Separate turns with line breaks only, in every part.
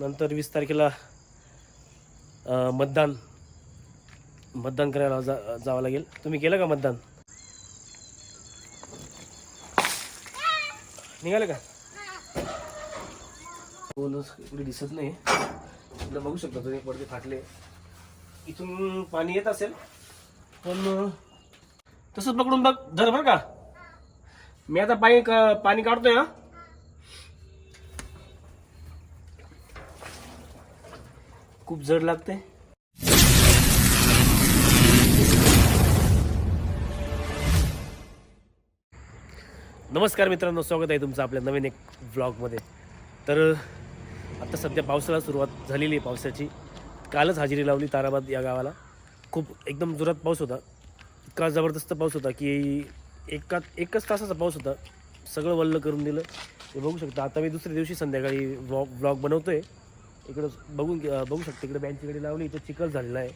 नंतर वीस तारखेला मतदान. मतदान करायला जा जावं लागेल. तुम्ही केलं का मतदान? निघालं का? बोलच इकडे दिसत नाही. इकडे बघू शकता तुम्ही पडदे फाटले. इथून पाणी येत असेल पण तसंच पकडून बघ. धर बरं का. मी आता पाणी पाणी काढतोय हा. खूप जड लागते. नमस्कार मित्रांनो स्वागत आहे तुमचं आपल्या नवीन एक व्लॉगमध्ये तर आता सध्या पावसाला सुरुवात झालेली आहे पावसाची. कालच हजेरी लावली ताराबाद या गावाला. खूप एकदम जोरात पाऊस होता. इतका जबरदस्त पाऊस होता की एका एकच तासाचा पाऊस होता. सगळं वल्ल करून दिलं. हे बघू शकता आता मी दुसऱ्या दिवशी संध्याकाळी व्लॉग व्लॉग बनवतो आहे इकडं बघून बघू शकते. इकडे बँकची गाडी लावली इथं चिखल झालेला आहे.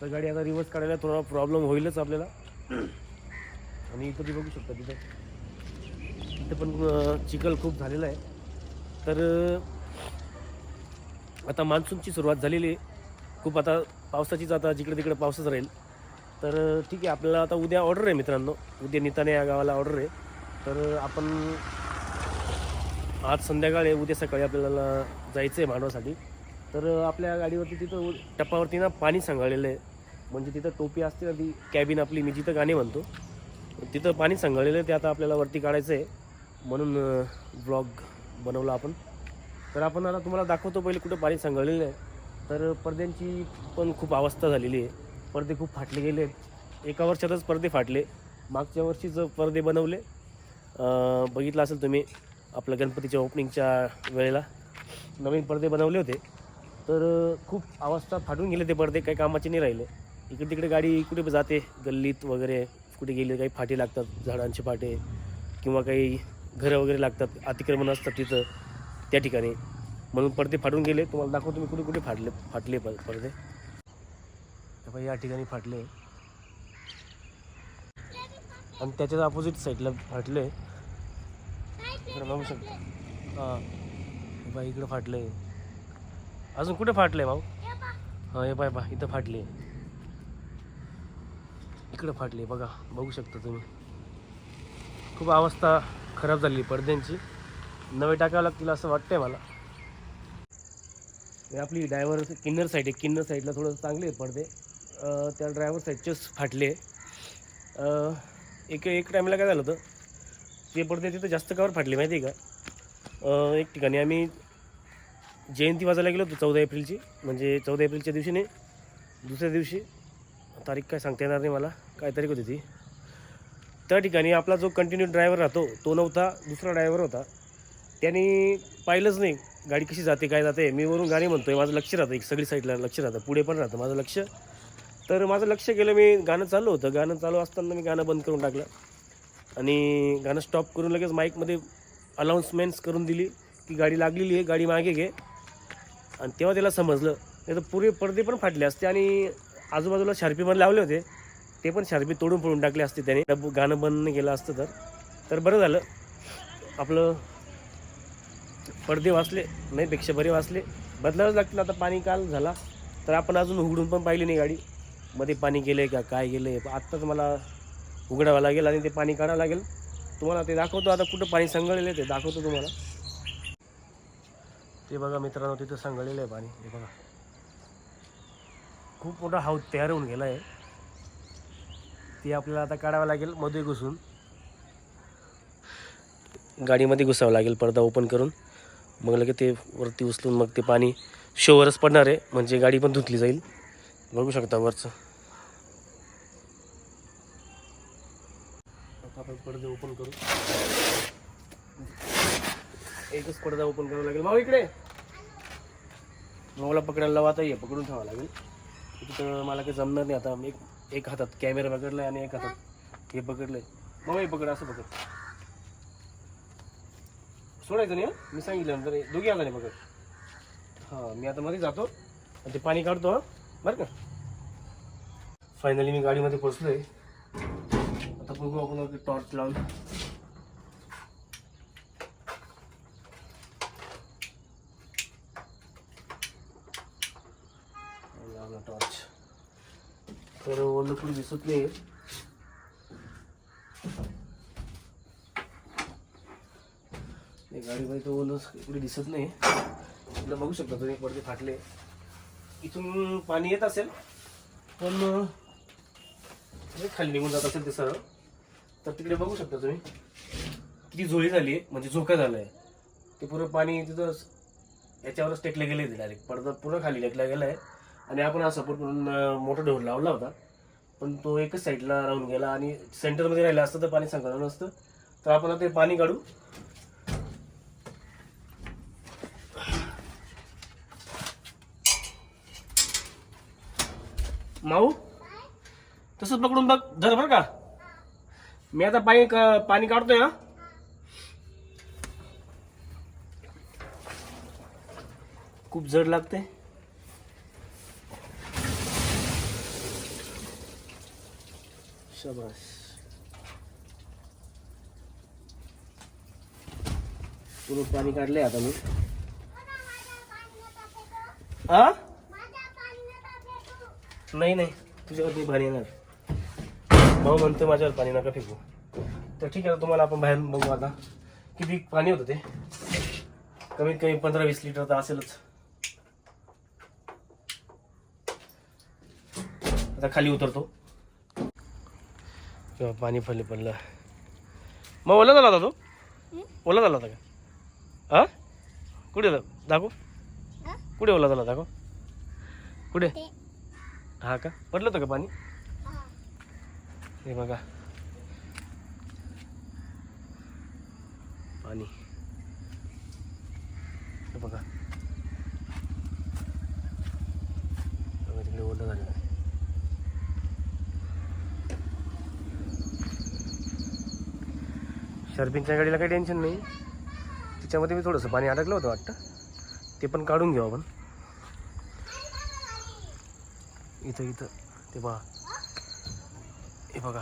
तर गाडी आता रिवर्स काढायला थोडा प्रॉब्लेम होईलच आपल्याला. आणि इथं ती बघू शकता तिथं. इथं पण चिखल खूप झालेला आहे. तर आता मान्सूनची सुरुवात झालेली आहे. खूप आता पावसाचीच आता जिकडे तिकडे पावसच राहील. तर ठीक आहे आपल्याला आता उद्या ऑर्डर आहे मित्रांनो. उद्या निताने या गावाला ऑर्डर आहे. तर आपण आज संध्याकाळी उद्या सकाळी आपल्याला जायचं आहे मांडवासाठी तर आपल्या गाडीवरती तिथं टप्पावरती ना पाणी सांगाळलेलं आहे. म्हणजे तिथं टोपी असते ना ती कॅबिन आपली मी जिथं गाणे म्हणतो तिथं पाणी सांगाळलेलं आहे ते आता आपल्याला वरती काढायचं आहे. म्हणून ब्लॉग बनवला आपण. तर आपण आता तुम्हाला दाखवतो पहिले कुठं पाणी सांगाळलेलं आहे. तर पडद्यांची पण खूप अवस्था झालेली आहे. पडदे खूप फाटले गेले आहेत. एका वर्षातच पडदे फाटले. मागच्या वर्षीच पडदे बनवले बघितलं असेल तुम्ही आपल्या गणपतीच्या ओपनिंगच्या वेळेला नवीन पडदे बनवले होते. तर खूप अवस्था फाटून गेले ते पडदे काही कामाचे नाही राहिले. इकडे तिकडे गाडी कुठे जाते गल्लीत वगैरे कुठे गेले काही फाटे लागतात झाडांचे फाटे किंवा काही घरं वगैरे लागतात अतिक्रमण असतात तिथं त्या ठिकाणी. म्हणून पडदे फाटून गेले. तुम्हाला दाखवतो मी कुठे कुठे फाटले फाटले प- पडदे. तर बाई या ठिकाणी फाटले. आणि त्याच्याच अपोजिट साईडला फाटले. इकडे बघू शकता. हां. बाई इकडं फाटले अजून कुठे फाटले भाऊ? हां हे पाय पा इथं फाटले इकडं फाटले बघा बघू शकता तुम्ही. खूप अवस्था खराब झाली पडद्यांची. नवे टाकावं लागतील असं वाटतंय मला. हे आपली ड्रायव्हर किन्नर साईड आहे. किन्नर साईडला थोडं चांगले आहेत पडदे. अं, त्या ड्रायव्हर साईडचेच फाटले. अं, एक एक टाईमला काय झालं होतं? ते पडते तिथं जास्त कावर फाटले माहिती आहे का? एक ठिकाणी आम्ही जयंती वाजायला गेलो होतो चौदा एप्रिलची. म्हणजे चौदा एप्रिलच्या दिवशी नाही दुसऱ्या दिवशी तारीख काय सांगता येणार नाही मला काय तारीख होती ती. त्या ठिकाणी आपला जो कंटिन्यू ड्रायव्हर राहतो तो नव्हता दुसरा ड्रायव्हर होता. त्यांनी पाहिलंच नाही गाडी कशी जाते काय जाते. मी वरून गाणी म्हणतोय माझं लक्ष राहतं एक सगळी साईडला लक्ष राहतं पुढे पण राहतं माझं लक्ष. तर माझं लक्ष गेलं मी गाणं चालू होतं. गाणं चालू असताना मी गाणं बंद करून टाकलं. आणि गाणं स्टॉप करून लगेच माईकमध्ये अनाऊन्समेंट्स करून दिली की गाडी लागलेली आहे गाडी मागे घे. आणि तेव्हा त्याला समजलं. नाही तर पुरे पडदे पण फाटले असते आणि आजूबाजूला शार्पी पण लावले होते. ते पण शार्पी तोडून फोडून टाकले असते त्याने. गाणं बंद नाही केलं असतं तर. तर बरं झालं. आपलं पडदे वाचले नाही पेक्षा बरे वाचले. बदलावंच लागतील आता. पाणी काल झाला. तर आपण अजून उघडून पण पाहिली नाही गाडी. मध्ये पाणी गेलं आहे का काय गेलं आहे आत्ताच मला उघडावं लागेल आणि ते पाणी काढावं लागेल. तुम्हाला ते दाखवतो. आता कुठं पाणी संगळलेलं आहे ते दाखवतो तुम्हाला. ते बघा मित्रांनो तिथं सांगलेलं आहे पाणी. हे बघा. खूप मोठा हाऊस तयार होऊन गेला आहे. ते आपल्याला आता काढावं लागेल मध्ये घुसून. गाडीमध्ये घुसावं लागेल पडदा ओपन करून. मग लगे ते वरती उचलून मग ते पाणी शोवरच पडणार आहे. म्हणजे गाडी पण धुतली जाईल. बघू शकता वरचं आता आपण पडदे ओपन करू. एकच पडदा ओपन करावा लागेल. भाऊ इकडे. मला पकडायला लावा आता. ये पकडून ठेवावं लागेल. तिथं मला काही जमणार नाही आता. एक एक हातात कॅमेरा पकडलाय आणि एक हातात हे पकडलंय. मग हे पकड असं पकड. सोडायचं नाही मी सांगितलं नंतर हे आला नाही पकड. हां मी आता मध्ये जातो आणि ते पाणी काढतो बरं का? फायनली मी गाडीमध्ये पोचलोय बघू आपण टॉर्च लावून. टॉर्च तर ओलं कुठे दिसत नाही गाडीमध्ये तर ओलं इकडे दिसत नाही इकडे बघू शकता तुम्ही पडते फाटले. इथून पाणी येत असेल पण खाली निघून जात असेल ते सरळ. तर तिकडे बघू शकता तुम्ही. किती झोळी झाली आहे म्हणजे झोका झाला आहे ते पुरं पाणी तिथं याच्यावरच टेकलं गेलं आहे डायरेक्ट पडदा पूर्ण खाली टेकला गेला आहे. आणि आपण हा सपोर्ट म्हणून मोठा ढोर लावला होता. पण तो एकच साईडला राहून गेला आणि सेंटरमध्ये राहिला असतं तर पाणी संकलन नसतं तर आपण ते पाणी काढू. माऊ तसंच पकडून बघ. धर बरं का. मी आता पाणी क- पाणी काढतोय हा. खूप जड लागते शाबास. पूर्ण पाणी काढलंय आता मी. हा? नाही नाही. तुझ्यावर मी पाणी येणार. भाऊ म्हणतो माझ्यावर पाणी नका फेकू. तर ठीक आहे तुम्हाला आपण बाहेर बघू आता. किती पाणी होतं ते? कमीत कमी पंधरा वीस लिटर तर असेलच. आता खाली उतरतो. किंवा पाणी फल्ले पडलं. मग ओला झाला होता तो? ओला झाला होता का? हा? कुठे? दाखव. कुठे ओला झाला दाखव. कुठे? हा का? पडलं होतं का पाणी? हे बघा. पाणी. हे बघा. बघा तिकडे ओलं झालेलं आहे. शर्पिंगच्या गाडीला काही टेन्शन नाही. तिच्यामध्ये मी थोडंसं पाणी अडकलं होतं वाटतं. ते पण काढून घेऊ आपण. इथं इथं. ते पहा. हे बघा.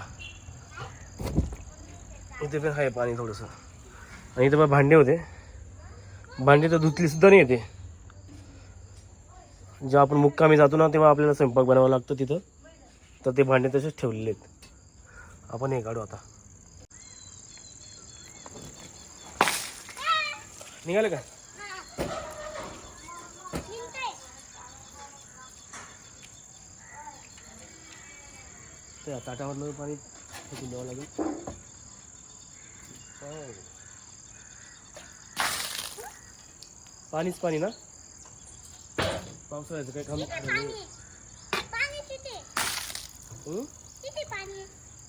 इथे पण आहे पाणी थोडंसं. आणि इथं बघा भांडे होते. भांडे तर धुतली सुद्धा नाही येते जेव्हा आपण मुक्कामी जातो ना तेव्हा आपल्याला स्वयंपाक बनवावा लागतो तिथं. तर ते भांडे तसेच ठेवलेले आहेत. आपण हे काढू आता. निघाले का? त्या ताटावरनं पाणी फेकून द्यावं लागेल. पाणीच पाणी ना? पावसाळ्याचं काही काम. हं?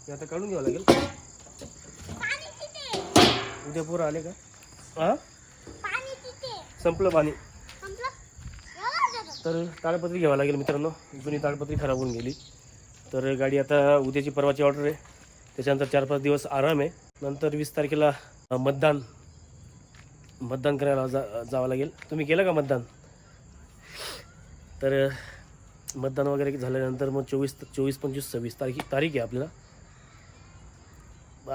हे आता काढून घ्यावं लागेल. उद्या पोरं आले का? हा संपलं पाणी. तर ताडपत्री घ्यावं लागेल मित्रांनो. जुनी ताडपत्री खराब होऊन गेली. तर गाडी आता उद्याची परवाची ऑर्डर आहे. त्याच्यानंतर चार पाच दिवस आराम आहे. नंतर वीस तारखेला मतदान. मतदान करायला जा जावं लागेल. तुम्ही केलं का मतदान? तर मतदान वगैरे झाल्यानंतर मग चोवीस चोवीस पंचवीस सव्वीस तारीख तारीख आहे आपल्याला.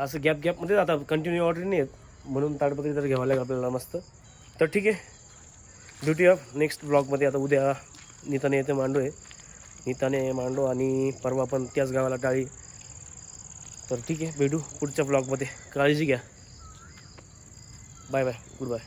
असं गॅप गॅपमध्ये आता कंटिन्यू ऑर्डर नाही आहेत म्हणून ताडपत्री तर घ्यावं लागेल आपल्याला मस्त. तर ठीक आहे. ड्युटी ऑफ नेक्स्ट ब्लॉगमध्ये आता उद्या नीताने येते मांडू आहे. नीताने मांडो आणि परवा पण त्याच गावाला टाळी तर ठीक आहे भेटू पुढच्या ब्लॉगमध्ये काळजी घ्या. Bye bye good bye